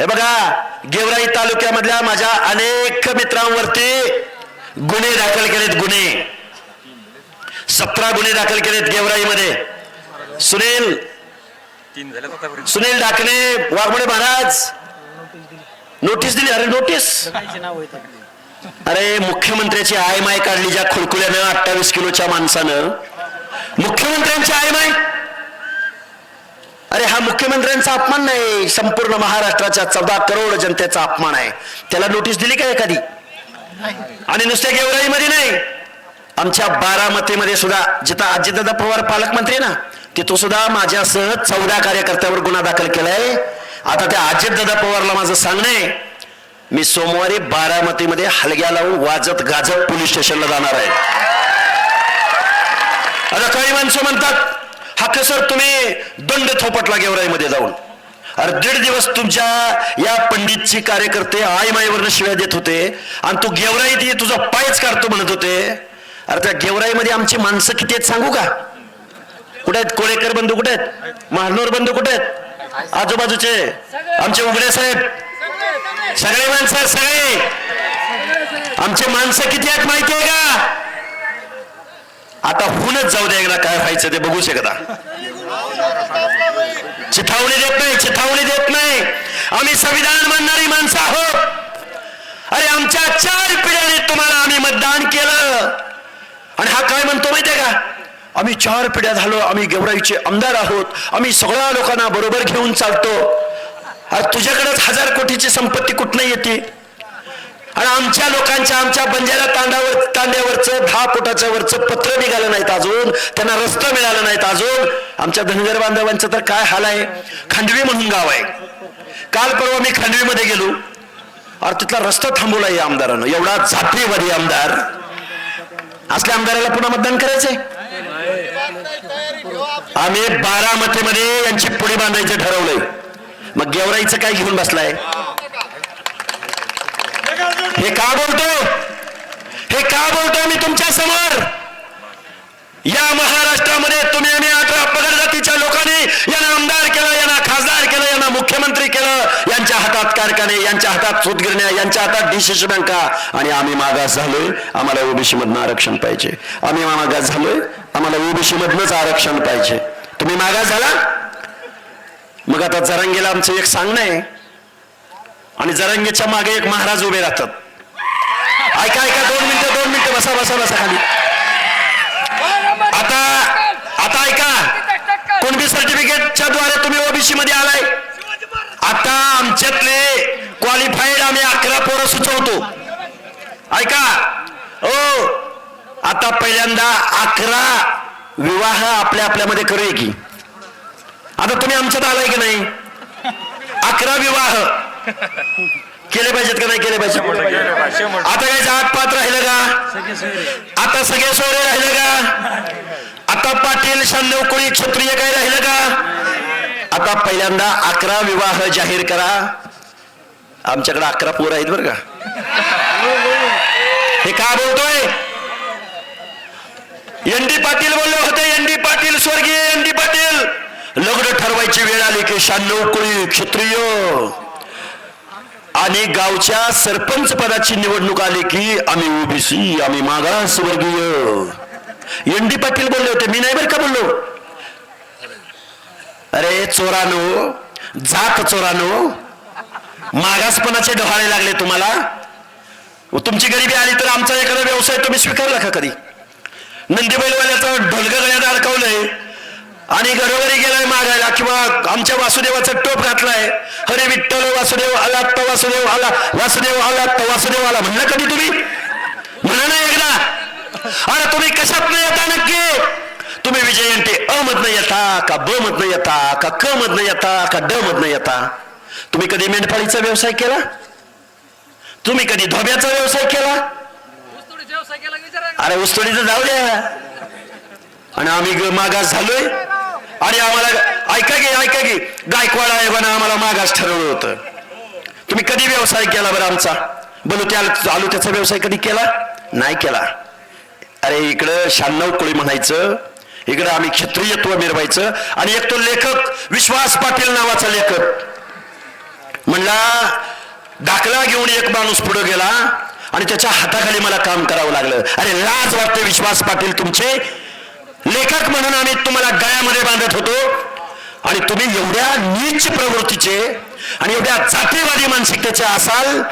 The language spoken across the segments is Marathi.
हे बघा गेवराई तालुक्यामधल्या माझ्या अनेक मित्रांवरती गुन्हे दाखल केलेत गुन्हे. सतरा गुन्हे दाखल केलेत गेवराईमध्ये. सुनील सुनील डाकणे वाघमोडे महाराज. नोटीस दिली अरे नोटीस. अरे मुख्यमंत्र्याची आय माय काढली ज्या खुळकुल्यानं अठ्ठावीस किलोच्या माणसानं. मुख्यमंत्र्यांची आय माय अरे हा मुख्यमंत्र्यांचा अपमान नाही संपूर्ण महाराष्ट्राच्या चौदा करोड जनतेचा अपमान आहे. त्याला नोटीस दिली का एखादी? आणि नुसत्या गेवराईमध्ये नाही. आमच्या बारामतीमध्ये सुद्धा जिथं अजितदादा पवार पालकमंत्री आहे ना तिथं सुद्धा माझ्यासह चौदा कार्यकर्त्यावर गुन्हा दाखल केलाय. आता त्या अजितदादा पवारला माझं सांगणं आहे मी सोमवारी बारामतीमध्ये हलग्या लावून वाजत गाजत पोलीस स्टेशनला जाणार आहे. आता काही माणसं म्हणतात हा कसर तुम्ही दंड थोपटला गेवराईमध्ये जाऊन. अरे दीड दिवस तुमच्या या पंडितची कार्यकर्ते आई माईवरनं शिव्या देत होते. आणि तू गेवराईत ये तुझा पायच काढतो म्हणत होते. अरे त्या गेवराईमध्ये आमची माणसं किती आहेत सांगू का? कुठे आहेत? कोळेकर बंधू कुठे आहेत? महानोर बंधू कुठे आहेत? आजूबाजूचे? आमचे उघडे साहेब? सगळे माणसं सगळे. आमचे माणसं किती आहेत माहिती आहे का? आता होऊनच जाऊ द्या एकदा काय व्हायचं ते बघू एकदा चिथावणी देत नाही चिथावणी देत नाही. आम्ही संविधान मानणारी माणसं आहोत. अरे आमच्या चार पिढ्याने तुम्हाला आम्ही मतदान केलं. आणि हा काय म्हणतो माहितीये का? आम्ही चार पिढ्या झालो आम्ही गेवराईचे आमदार आहोत. आम्ही सगळ्या लोकांना बरोबर घेऊन चालतो. अरे तुझ्याकडेच हजार कोटीची संपत्ती कुठनं येते? आणि आमच्या लोकांच्या आमच्या बंजारा तांडावर तांड्यावरचं दहा फुटाच्या वरचं पत्र निघालं नाहीत अजून. त्यांना रस्ता मिळाला नाहीत अजून. आमच्या धनगर बांधवांचं तर काय हाल आहे? खांडवी म्हणून गाव आहे. काल परवा मी खांडवीमध्ये गेलो. अरे तिथला रस्ता थांबवला या आमदारानं. एवढा जातीवादी आमदार. असल्या आमदाराला पुन्हा मतदान करायचंय? आम्ही बारामतीमध्ये यांची पुढे बांधायचं ठरवलंय. मग गेवराईचं काय घेऊन बसलाय? हे का बोलतो हे का बोलतो मी तुमच्यासमोर? या महाराष्ट्रामध्ये तुम्ही आणि अठरा पगड जातीच्या लोकांनी यांना आमदार केलं यांना खासदार केलं यांना मुख्यमंत्री केलं यांच्या हातात कारखाने यांच्या हातात सूतगिरण्या यांच्या हातात डिसिस बँका. आणि आम्ही मागास झालोय आम्हाला ओबीसी मधनं आरक्षण पाहिजे. आम्ही मागास झालोय आम्हाला ओबीसी मधनच आरक्षण पाहिजे. तुम्ही मागास झाला? मग आता जरंगीला आमचं एक सांगणं आहे. आणि जरंगीच्या मागे एक महाराज उभे राहतात. ऐका ऐका दोन मिनिटं दोन मिनिटं बसा बसा बसा खाली. आता आता ऐका कुणबी सर्टिफिकेटच्या द्वारे तुम्ही ओबीसी मध्ये आलाय? आता आमच्यातले क्वालिफाईड आम्ही अकरा पोरं सुचवतो. ऐका ओ आता पहिल्यांदा अकरा विवाह आपल्या आपल्यामध्ये करूया की. आता तुम्ही आमच्यात आलाय की नाही? अकरा विवाह. केले पाहिजेत का नाही केले पाहिजे आता काय जात पात राहिलं का? आता सगळे सोरे राहिलं का? आता पाटील शहाण्णव कोळी क्षत्रिय काय राहिलं का? आता पहिल्यांदा अकरा विवाह जाहीर करा. आमच्याकडे अकरा पोरं आहेत बरं का. हे का बोलतोय? एन डी पाटील बोलले होते एन डी पाटील स्वर्गीय एन डी पाटील. लग्न ठरवायची वेळ आली की शहाण्णव कोळी क्षत्रिय. आणि गावच्या सरपंच पदाची निवडणूक आली की आम्ही ओबीसी आम्ही मागास वर्गीय. एन डी पाटील बोलले होते मी नाही बरं का बोललो? अरे चोरानो जात चोरानो मागासपणाचे डोहाळे लागले तुम्हाला? तुमची गरिबी आली तर आमचा एखादा व्यवसाय तुम्ही स्वीकारला का कधी? नंदीबैलवाल्याचा ढोलग गळ्यात अडकवलंय आणि घरोघरी गेलाय मागायला किंवा आमच्या वासुदेवाचा टोप घातलाय. हरे विठ्ठल वासुदेव आला तर वासुदेव आला. वासुदेव आला तर वासुदेव आला. म्हणलं कधी तुम्ही? म्हणा ना एकदा. अरे तुम्ही कशात नाही येता नक्की? तुम्ही विजयंती अ मधनं येता का ब मधनं येता का क मधनं येता का ड मधनं येता? तुम्ही कधी मेंढपाळीचा व्यवसाय केला? तुम्ही कधी धोब्याचा व्यवसाय केला? अरे उस्तोडीचं जाऊ द्या. आणि आम्ही मागास झालोय. आणि आम्हाला ऐका की ऐका की गायकवाड आयोगानं आम्हाला मागास ठरवलं होतं. तुम्ही कधी व्यवसाय केला बरं आमचा? बोलू त्या आलू त्याचा व्यवसाय कधी केला? नाही केला. अरे इकडं शहाण्णव कोळी म्हणायचं इकडं आम्ही क्षत्रियत्व मिरवायचं आणि एक तो लेखक विश्वास पाटील नावाचा लेखक. म्हणला दाखला घेऊन एक माणूस पुढे गेला आणि त्याच्या हाताखाली मला काम करावं लागलं. अरे लाज वाटते विश्वास पाटील तुमचे? लेखक म्हणून आम्ही तुम्हाला गळ्यामध्ये बांधत होतो. आणि तुम्ही एवढ्या नीच प्रवृत्तीचे आणि एवढ्या जातीवादी मानसिकतेचे असाल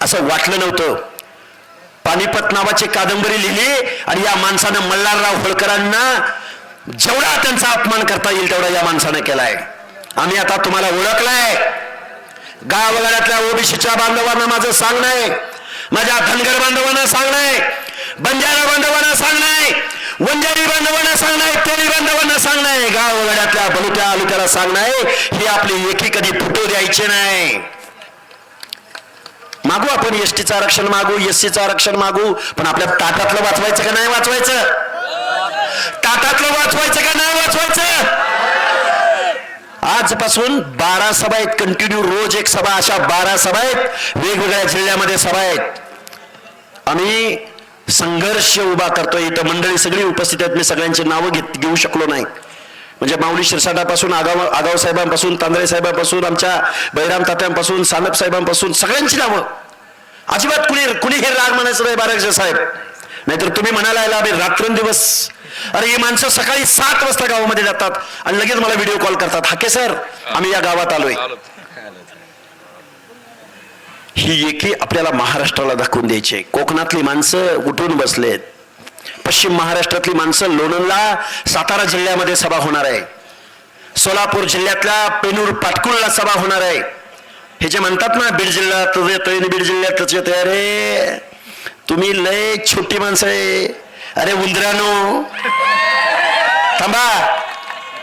असं वाटलं नव्हतं. पानिपत नावाची कादंबरी लिहिली आणि या माणसानं मल्हारराव होळकरांना जेवढा त्यांचा अपमान करता येईल तेवढा या माणसानं केलाय. आम्ही आता तुम्हाला ओळखलंय. गावगाड्यातल्या ओबीसीच्या बांधवांना माझं सांगणं आहे. माझ्या धनगर बांधवांना सांगणं आहे. बंजारा बांधवांना सांगणं आहे. वंजारी बांधवांना सांगणं आहे तेली बांधवांना सांगणं आहे गावगाड्यातल्या बलुत्या आलुत्याला सांगणं आहे ही आपली एकी कधी फुटू द्यायची नाही. मागू आपण एस टीचं आरक्षण मागू एससीचं आरक्षण मागू पण आपल्या ताटातलं वाचवायचं का नाही वाचवायचं? ताटातलं वाचवायचं का नाही वाचवायचं? आजपासून बारा सभा आहेत कंटिन्यू रोज एक सभा अशा बारा सभा आहेत वेगवेगळ्या जिल्ह्यामध्ये सभा आहेत. आम्ही संघर्ष उभा करतोय. इथं मंडळी सगळी उपस्थित आहेत. मी सगळ्यांची नावं घेत घेऊ शकलो नाही. म्हणजे माऊली शिरसाटापासून आगाव आगाव साहेबांपासून तांदळे साहेबांपासून आमच्या बैराम तात्यांपासून सानप साहेबांपासून सगळ्यांची नावं. अजिबात कुणी कुणी हे राग म्हणायचं नाही बाराक्षे साहेब. नाहीतर तुम्ही म्हणायला आला अरे रात्रंदिवस अरे ही माणसं सकाळी सात वाजता गावामध्ये जातात आणि लगेच मला व्हिडिओ कॉल करतात. हाके सर आम्ही या गावात आलोय. ही एकी आपल्याला महाराष्ट्राला दाखवून द्यायची आहे. कोकणातली माणसं उठून बसलेत. पश्चिम महाराष्ट्रातली माणसं लोणंदला सातारा जिल्ह्यामध्ये सभा होणार आहे. सोलापूर जिल्ह्यातल्या पेनूर पाटकुळला सभा होणार आहे. हे जे म्हणतात ना बीड जिल्ह्यात येतोय बीड जिल्ह्यातच येतोय. अरे तुम्ही लय छोटी माणसं आहे. अरे उंदरानो. थांबा.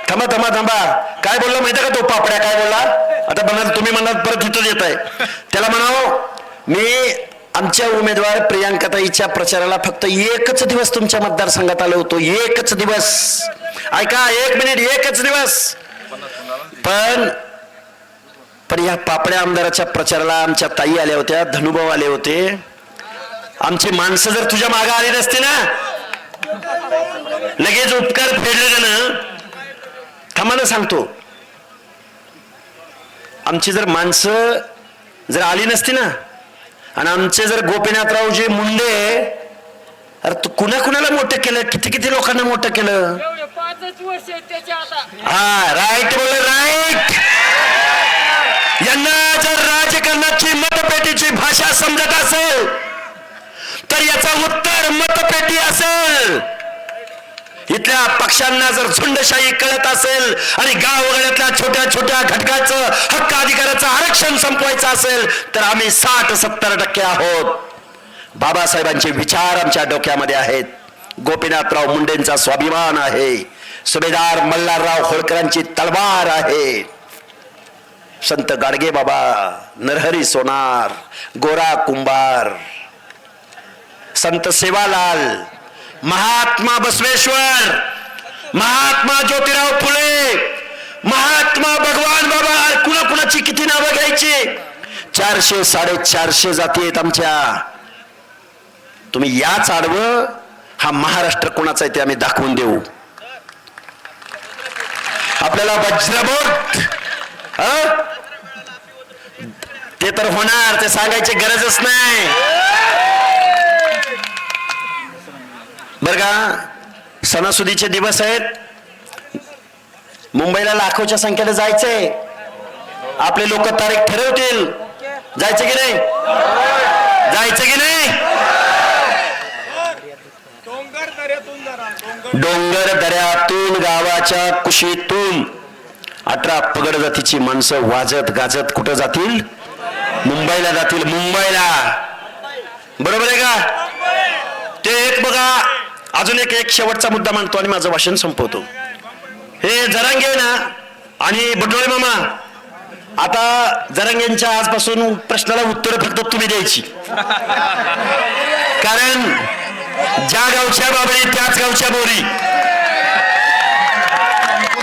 थांबा थांबा थांबा. काय बोलला माहिती का तो पापड्या? काय बोलला? आता म्हणाल तुम्ही म्हणाल परत इथं येत आहे. त्याला म्हणावं मी आमच्या उमेदवार प्रियांकाताईच्या प्रचाराला फक्त एकच दिवस तुमच्या मतदारसंघात आलो होतो. एकच दिवस. ऐका एक मिनिट एकच दिवस. पण पण या पापड्या आमदाराच्या प्रचाराला आमच्या ताई आल्या होत्या धनुभाऊ आले होते. आमची माणसं जर तुझ्या मागे आली नसते ना लगेच उपकार फेडले ना. थांबाला सांगतो. आमची जर माणसं जर आली नसती ना आणि आमचे जर गोपीनाथरावजी मुंडे अरे तू कुणा कुणाला मोठं केलं? किती किती लोकांना मोठं केलं? हा राईट बोल राईट यांना जर राजकारणाची मतपेटीची भाषा समजत असेल तर याचा उत्तर मतपेटी असेल. इथल्या पक्षांना जर झुंडशाही कळत असेल आणि गावगाड्यातल्या छोट्या छोट्या घटकाचं हक्क अधिकाराचं आरक्षण संपवायचं असेल तर आम्ही साठ सत्तर टक्के आहोत. बाबासाहेबांचे विचार आमच्या डोक्यामध्ये आहेत. गोपीनाथराव मुंडेंचा स्वाभिमान आहे. सुभेदार मल्हारराव होळकरांची तलवार आहे. संत गाडगे बाबा नरहरी सोनार गोरा कुंभार संत सेवालाल महात्मा बसवेश्वर महात्मा ज्योतिराव फुले महात्मा भगवान बाबा कुणा कुणाची किती नावं घ्यायची? चारशे साडेचारशे जाती आहेत आमच्या. तुम्ही याच आडवं हा महाराष्ट्र कोणाचा आहे ते आम्ही दाखवून देऊ. आपल्याला वज्रबोट ते तर होणार ते सांगायची गरजच नाही. बर का? सणासुदीचे दिवस आहेत. मुंबईला लाखोच्या संख्येने जायचंय आपले लोक तारीख ठरवतील. जायचं की नाही? जायचं की नाही? डोंगर दऱ्यातून गावाच्या कुशीतून. अठरा पगड जातीची माणसं वाजत गाजत कुठं जातील? मुंबईला जातील मुंबईला. बरोबर आहे का? ते एक बघा. अजून एक एक शेवटचा मुद्दा मांडतो आणि माझं भाषण संपवतो. हे जरांगे ना आणि बटोळे मामा आता जरांगेंच्या आजपासून प्रश्नाला उत्तर फक्त तुम्ही द्यायची. कारण ज्या गावच्या बाबळी त्याच गावच्या बोरी.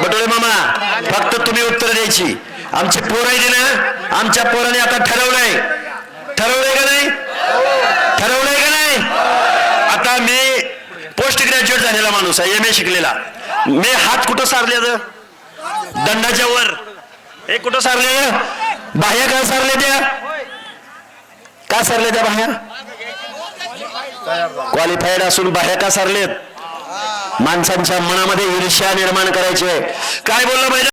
बटोळे मामा फक्त तुम्ही उत्तर द्यायची. आमची पोर आहे ना आमच्या पोराने आता ठरवलंय. ठरवलंय का नाही? ठरवलंय का नाही? आता मी पोस्ट ग्रॅज्युएट झालेला माणूस आहे एम ए शिकलेला. मी हात कुठं सारले दंडाच्या वर. हे कुठं सारले बाह्या का सारले त्या? का सारले त्या बाह्या? क्वालिफाईड असून बाह्या का सारलेत? माणसांच्या मनामध्ये ईर्ष्या निर्माण करायची आहे. काय बोललं पाहिजे?